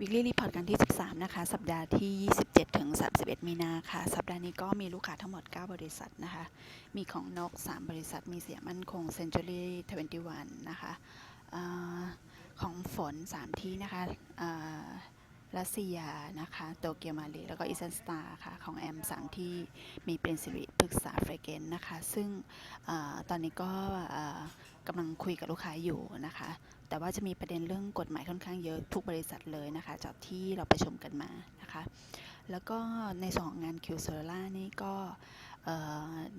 วิกฤตรีพอร์ตกันที่ 13 นะคะ สัปดาห์ที่ 27 ถึง 31 มีนาค่ะ สัปดาห์นี้ก็มีลูกค้าทั้งหมด 9 บริษัทนะคะ มีของนก 3 บริษัท มีเสียมั่นคง Century 21 นะคะอของฝน 3 ที่นะคะ รัสเซียนะคะโตเกียวมาเลแล้วก็อีสานสตาร์ค่ะของแอมสังที่มีเป็นสิริปรึกษาเฟรเกนนะคะ ซึ่งอตอนนี้ก็กำลังคุยกับลูกค้าอยู่นะคะ แต่ว่าจะมีประเด็นเรื่องกฎหมายค่อนข้างเยอะทุกบริษัทเลยนะคะจากที่เราไปชมกันมานะคะ แล้วก็ในสองงานคิวโซล่านี่ก็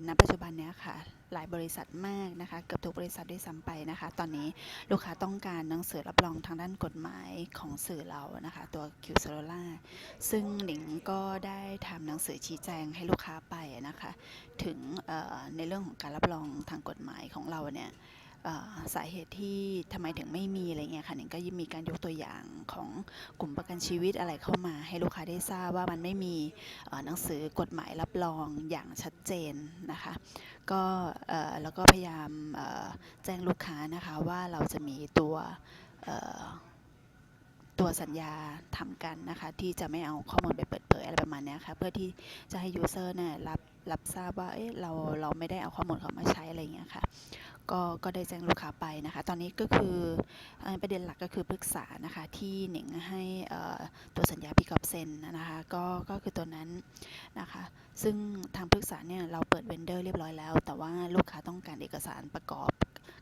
ณปัจจุบันเนี้ยค่ะ หลายบริษัทมากนะคะ เกือบทุกบริษัทด้วยซ้ำไปนะคะ ตอนนี้ลูกค้าต้องการหนังสือรับรองทางด้านกฎหมายของสื่อเรานะคะ ตัวคิวโซล่าซึ่งหนิงก็ได้ทำหนังสือชี้แจงให้ลูกค้าไปนะคะ ถึงในเรื่องของการรับรองทางกฎหมายของเราเนี่ย สาเหตุที่ทำไมถึงไม่มีอะไรเงี้ยค่ะหนิงก็มีการยกตัวอย่างของกลุ่มประกันชีวิตอะไรเข้ามา ให้ลูกค้าได้ทราบว่ามันไม่มีหนังสือกฎหมายรับรองอย่างชัดเจนนะคะก็แล้วก็พยายามแจ้งลูกค้านะคะว่าเราจะมีตัวตัวสัญญาทำกันนะคะที่จะไม่เอาข้อมูลไปเปิดเผยอะไรประมาณนี้ค่ะเพื่อที่จะให้ยูเซอร์เนี่ยรับ รับทราบว่าเอ๊ะเราเราไม่ได้เอาข้อมูลเขามาใช้อะไรเงี้ยค่ะก็ก็ได้แจ้งลูกค้าไปนะคะ ตอนนี้ก็คือประเด็นหลักก็คือปรึกษานะคะที่หนิงให้ตัวสัญญาพิกอบเซ็นนะคะก็ก็คือตัวนั้นนะคะ ซึ่งทางปรึกษาเนี่ยเราเปิดเวนเดอร์เรียบร้อยแล้ว แต่ว่าลูกค้าต้องการเอกสารประกอบ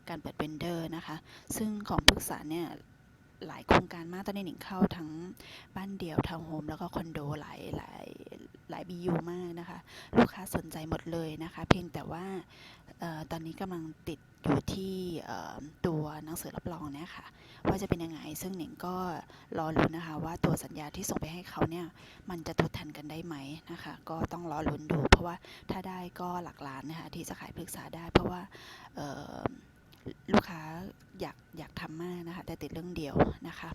การเปิดเวนเดอร์นะคะ ซึ่งของปรึกษาเนี่ย หลายโครงการมากตอนนี้หนิงเข้าทั้งบ้านเดี่ยวทาวน์โฮมแล้วก็คอนโดหลายหลายหลายบียูมากนะคะ ลูกค้าสนใจหมดเลยนะคะ เพียงแต่ว่าออตอนนี้กำลังติดอยู่ที่ตัวหนังสือรับรองเนี่ยค่ะ ว่าจะเป็นยังไง ซึ่งหนิงก็รอลุ้นนะคะ ว่าตัวสัญญาที่ส่งไปให้เขาเนี่ยมันจะทดแทนกันได้ไหมนะคะ ก็ต้องรอลุ้นดู เพราะว่าถ้าได้ก็หลักล้านนะคะที่จะขายปรึกษาได้ เพราะว่า ลูกค้าอยากอยากทำมากนะคะ แต่ติดเรื่องเดียวนะคะ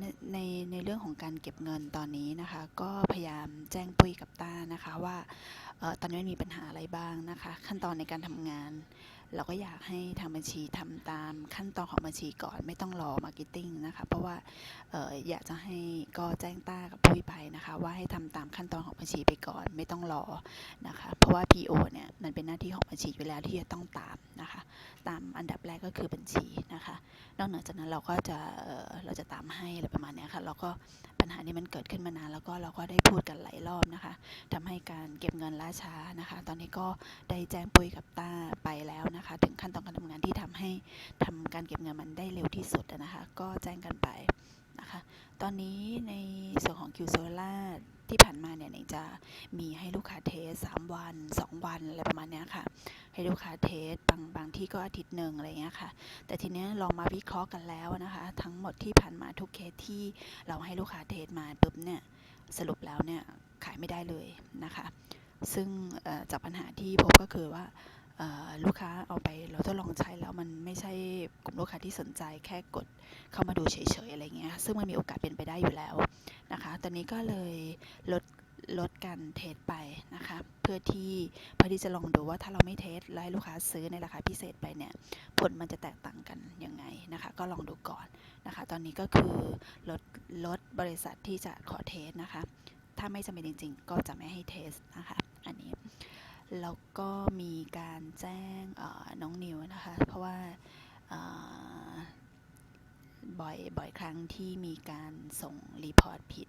ในในในเรื่องของการเก็บเงินตอนนี้นะคะ ก็พยายามแจ้งปุ้ยกับต้านะคะว่าออตอนนี้มีปัญหาอะไรบ้างนะคะ ขั้นตอนในการทำงาน เราก็อยากให้ทางบัญชีทำตามขั้นตอนของบัญชีก่อนไม่ต้องรอมาร์เก็ตติ้งนะคะเพราะว่าอออยากจะให้ก็แจ้งต้ากับปุ้ยไปนะคะว่าให้ทำตามขั้นตอนของบัญชีไปก่อนไม่ต้องรอนะคะเพราะว่า PO เนี่ยมันเป็นหน้าที่ของบัญชีอยู่แล้วที่จะต้องตามนะคะตามอันดับแรกก็คือบัญชีนะคะนอกเหนือจากนั้นเราก็จะเออเราจะตามให้อะไรประมาณนี้ค่ะแล้วก็ปัญหานี้มันเกิดขึ้นมานานแล้วก็เราก็ได้พูดกันหลายรอบนะคะทำให้การเก็บเงินล่าช้านะคะ ตอนนี้ก็ได้แจ้งปุ้ยกับต้าไปแล้วนะคะ ถึงขั้นตอนการทำงานที่ทำให้ทำการเก็บเงินมันได้เร็วที่สุดนะคะ ก็แจ้งกันไปนะคะ ตอนนี้ในส่วนของ Q Solar ที่ผ่านมาเนี่ยจะมีให้ลูกค้าเทส3วัน 2 วันอะไรประมาณนี้ค่ะ ให้ลูกค้าเทสบางบางที่ก็อาทิตย์หนึ่งอะไรเงี้ยค่ะ แต่ทีเนี้ยลองมาวิเคราะห์กันแล้วนะคะ ทั้งหมดที่ผ่านมาทุกเคสที่เราให้ลูกค้าเทสมาปุ๊บเนี่ยสรุปแล้วเนี่ยขายไม่ได้เลยนะคะ ซึ่งจากปัญหาที่พบก็คือว่าลูกค้าเอาไปเราทดลองใช้แล้วมันไม่ใช่กลุ่มลูกค้าที่สนใจแค่กดเข้ามาดูเฉยๆอะไรเงี้ยซึ่งมันมีโอกาสเป็นไปได้อยู่แล้วนะคะ ตอนนี้ก็เลยลด ลดการเทสไปนะคะเพื่อที่เพื่อที่จะลองดูว่าถ้าเราไม่เทสแล้วให้ลูกค้าซื้อในราคาพิเศษไปเนี่ยผลมันจะแตกต่างกันยังไงนะคะก็ลองดูก่อนนะคะตอนนี้ก็คือลดลดบริษัทที่จะขอเทสนะคะถ้าไม่จำเป็นจริง ๆ ก็จะไม่ให้เทสนะคะอันนี้แล้วก็มีการแจ้งน้องนิวนะคะเพราะว่าบ่อยบ่อยครั้งที่มีการส่งรีพอร์ตผิด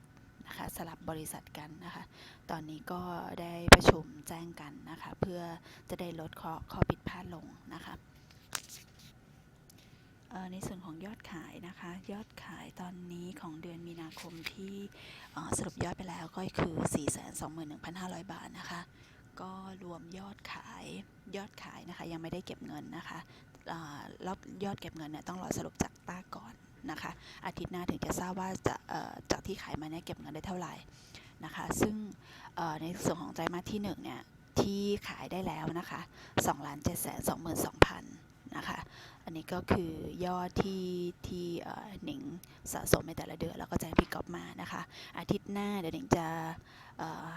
นะคะสลับบริษัทกันนะคะ ตอนนี้ก็ได้ประชุมแจ้งกันนะคะ เพื่อจะได้ลดข้อข้อผิดพลาดลงนะคะในส่วนของยอดขายนะคะ ยอดขายตอนนี้ของเดือนมีนาคมที่สรุปยอดไปแล้วก็คือ 421,500 บาทนะคะ ก็รวมยอดขายยอดขายนะคะ ยังไม่ได้เก็บเงินนะคะรอบยอดเก็บเงินเนี่ยต้องรอสรุปจากต้าก่อน นะคะ อาทิตย์หน้าถึงจะทราบว่าจะจากที่ขายมาเนี่ยเก็บเงินได้เท่าไหร่นะคะ ซึ่งในส่วนของไตรมาสที่1เนี่ยที่ขายได้แล้วนะคะ2ล้าน7 2 2 0 0 0นะคะ อันนี้ก็คือยอดที่ที่หนิงสะสมในแต่ละเดือนแล้วก็แจ้งพี่ก๊อฟมานะคะ อาทิตย์หน้าเดี๋ยวหนิงจะ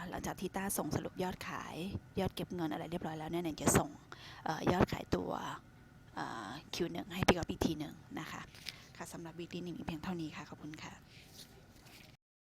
หลังจากที่ต้าส่งสรุปยอดขายยอดเก็บเงินอะไรเรียบร้อยแล้วเนี่ยหนิงจะส่งอยอดขายตัวเอ่อ Q1 ให้พี่ก๊อฟอีกทีหนึ่งนะคะ ค่ะสำหรับวีคลีนิกมีเพียงเท่านี้ค่ะ ขอบคุณค่ะ